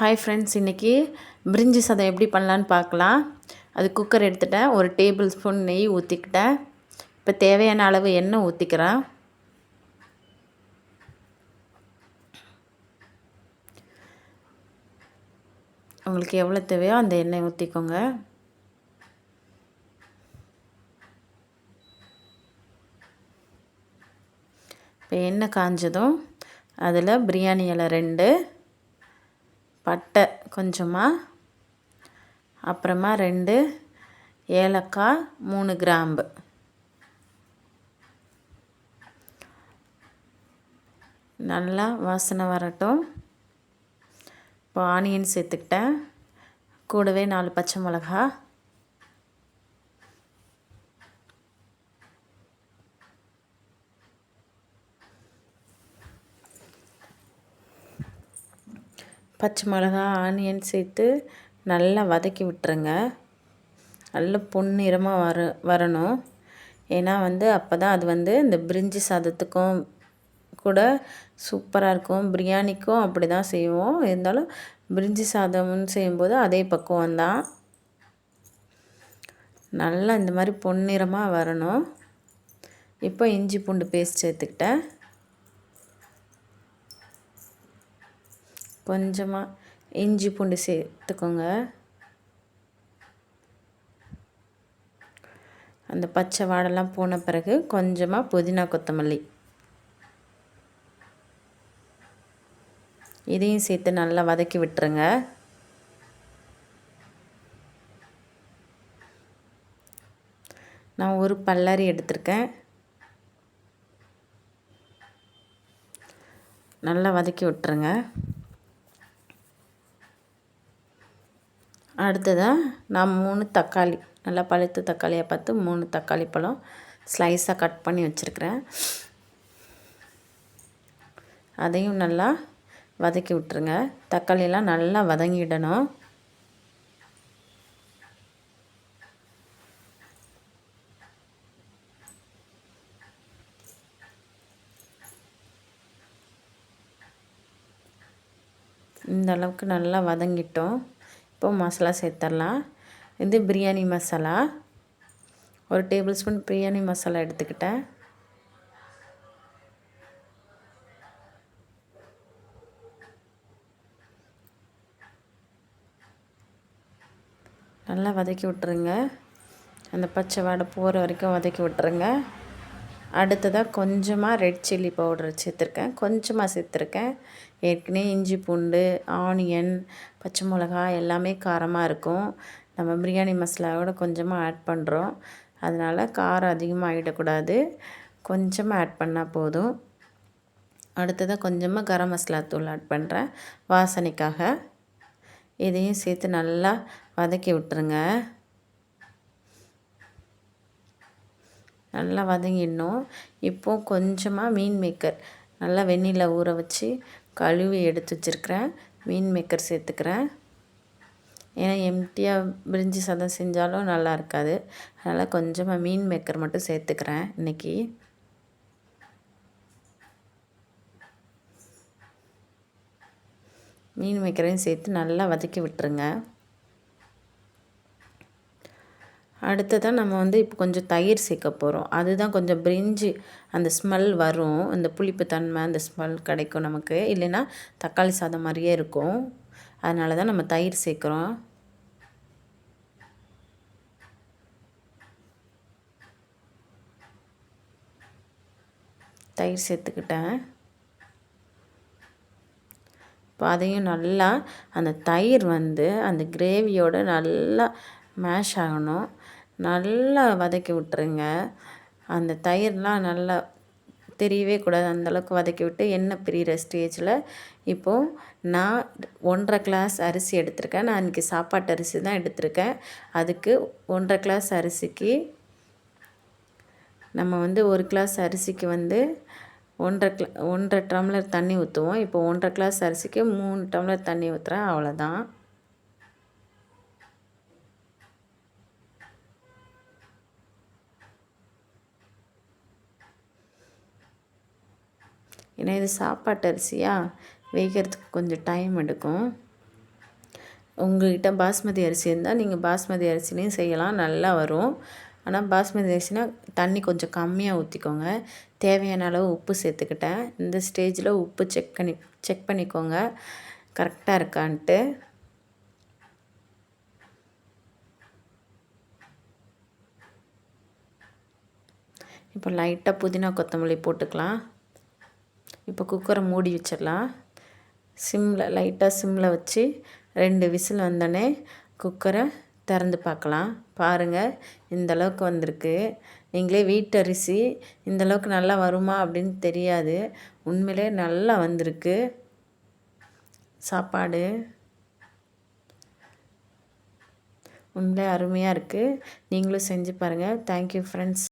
Hi friends இன்றைக்கி பிரிஞ்சி சாதம் எப்படி பண்ணலான்னு பார்க்கலாம். அது குக்கர் எடுத்துட்டேன். ஒரு டேபிள் ஸ்பூன் நெய் ஊற்றிக்கிட்டேன் இப்போ தேவையான அளவு எண்ணெய் ஊற்றிக்கிறேன் உங்களுக்கு எவ்வளோ தேவையோ அந்த எண்ணெய் ஊற்றிக்கோங்க இப்போ எண்ணெய் காஞ்சதும் அதில் பிரியாணி இலை ரெண்டு பட்டை கொஞ்சமாக அப்புறமா ரெண்டு ஏலக்காய் மூணு கிராம்பு. நல்லா வாசனை வரட்டும். இப்போ ஆனியன் சேர்த்துக்கிட்டேன். கூடவே நாலு பச்சை மிளகா பச்சை மிளகா ஆனியன் சேர்த்து நல்லா வதக்கி விட்டுருங்க. நல்ல பொன்னிறமாக வர வரணும். ஏன்னா வந்து அப்போ தான் அது வந்து இந்த பிரிஞ்சி சாதத்துக்கும் கூட சூப்பராக இருக்கும். பிரியாணிக்கும் அப்படி தான் செய்வோம். இருந்தாலும் பிரிஞ்சி சாதம்னு செய்யும்போது அதே பக்குவம் தான் நல்லா இந்த மாதிரி பொன்னிறமாக வரணும். இப்போ இஞ்சி பூண்டு பேஸ்ட் சேர்த்துக்கிட்டேன். கொஞ்சமாக இஞ்சி பூண்டு சேர்த்துக்கோங்க. அந்த பச்சை வாடெல்லாம் போன பிறகு கொஞ்சமாக புதினா கொத்தமல்லி. இதையும் சேர்த்து நல்லா வதக்கி விட்டுருங்க. நான் ஒரு பல்லாரி எடுத்திருக்கேன். நல்லா வதக்கி விட்டுருங்க. அடுத்ததாக நான் மூணு தக்காளி நல்லா பழுத்த தக்காளியை பார்த்து மூணு தக்காளி பழம் ஸ்லைஸாக கட் பண்ணி வச்சுருக்கிறேன். அதையும் நல்லா வதக்கி விட்டுருங்க. தக்காளியெல்லாம் நல்லா வதங்கிடணும். இந்த அளவுக்கு நல்லா வதங்கிட்டோம். இப்போ மசாலா சேர்த்துடலாம் இது பிரியாணி மசாலா. ஒரு டேபிள் ஸ்பூன் பிரியாணி மசாலா எடுத்துக்கிட்டேன். நல்லா வதக்கி விட்டுருங்க. அந்த பச்சை வாடை போகிற வரைக்கும் வதக்கி விட்டுருங்க. அடுத்ததாக கொஞ்சமாக ரெட் சில்லி பவுடர் சேர்த்துருக்கேன். கொஞ்சமாக சேர்த்துருக்கேன். ஏற்கனவே இஞ்சி பூண்டு ஆனியன் பச்சை மிளகா எல்லாமே காரமாக இருக்கும். நம்ம பிரியாணி மசாலாவோட கொஞ்சமாக ஆட் பண்ணுறோம் அதனால் காரம் அதிகமாக ஆகிடக்கூடாது கொஞ்சமாக ஆட் பண்ணால் போதும். அடுத்ததாக கொஞ்சமாக கரம் மசாலா தூள் ஆட் பண்ணுறேன் வாசனைக்காக. இதையும் சேர்த்து நல்லா வதக்கி விட்டுருங்க. நல்லா வதங்கிடணும். இப்போது கொஞ்சமாக மீன் மேக்கர் நல்லா வெந்நியில் ஊற வச்சு கழுவி எடுத்து வச்சுருக்கிறேன். மீன் மேக்கர் சேர்த்துக்கிறேன். ஏன்னா எம்டியாக பிரிஞ்சி சாதம் செஞ்சாலும் நல்லா இருக்காது. அதனால் கொஞ்சமாக மீன் மேக்கர் மட்டும் சேர்த்துக்கிறேன் இன்றைக்கி மீன் மேக்கரையும் சேர்த்து நல்லா வதக்கி விட்டுருங்க. அடுத்ததாக நம்ம வந்து இப்போ கொஞ்சம் தயிர் சேர்க்க போகிறோம் அதுதான் கொஞ்சம் பிரிஞ்சு அந்த ஸ்மெல் வரும். அந்த புளிப்பு தன்மை அந்த ஸ்மெல் கிடைக்கும் நமக்கு. இல்லைன்னா தக்காளி சாதம் மாதிரியே இருக்கும். அதனால தான் நம்ம தயிர் சேர்க்குறோம். தயிர் சேர்த்துக்கிட்டேன். இப்போ அதையும் நல்லா அந்த தயிர் வந்து அந்த கிரேவியோடு நல்லா மேஷ் ஆகணும். நல்லா வதக்கி விட்டுருங்க. அந்த தயிர்லாம் நல்லா தெரியவே கூடாது. அந்தளவுக்கு வதக்கி விட்டு எண்ணெய் பிரிகிற ஸ்டேஜில் இப்போது நான் ஒன்றரை கிளாஸ் அரிசி எடுத்திருக்கேன். நான் இன்றைக்கி சாப்பாட்டு அரிசி தான் எடுத்திருக்கேன். அதுக்கு ஒன்றரை கிளாஸ் அரிசிக்கு நம்ம வந்து ஒரு கிளாஸ் அரிசிக்கு வந்து ஒன்றரை கிளா ஒன்றரை டம்ளர் தண்ணி ஊற்றுவோம் இப்போ ஒன்றரை கிளாஸ் அரிசிக்கு மூணு டம்ளர் தண்ணி ஊற்றுறேன் அவ்வளோதான் ஏன்னா இது சாப்பாட்டு அரிசியாக வேகிறதுக்கு கொஞ்சம் டைம் எடுக்கும். உங்கள்கிட்ட பாஸ்மதி அரிசி இருந்தால் நீங்கள் பாஸ்மதி அரிசிலையும் செய்யலாம் நல்லா வரும். ஆனால் பாஸ்மதி அரிசினா தண்ணி கொஞ்சம் கம்மியாக ஊற்றிக்கோங்க தேவையான அளவு உப்பு சேர்த்துக்கிட்டேன். இந்த ஸ்டேஜில் உப்பு செக் பண்ணி செக் பண்ணிக்கோங்க. கரெக்டாக இருக்கான்ட்டு. இப்போ லைட்டாக புதினா கொத்தமல்லி போட்டுக்கலாம். இப்போ குக்கரை மூடி வச்சிடலாம். சிம்மில் லைட்டாக சிம்மில் வச்சு ரெண்டு விசில் வந்தோடனே குக்கரை திறந்து பார்க்கலாம். பாருங்கள் இந்தளவுக்கு வந்திருக்கு. நீங்களே வீட்டரிசி இந்தளவுக்கு நல்லா வருமா அப்படின்னு தெரியாது. உண்மையிலே நல்லா வந்திருக்கு. சாப்பாடு. உண்மையிலே அருமையாக இருக்குது நீங்களும் செஞ்சு பாருங்கள் தேங்க்யூ ஃப்ரெண்ட்ஸ்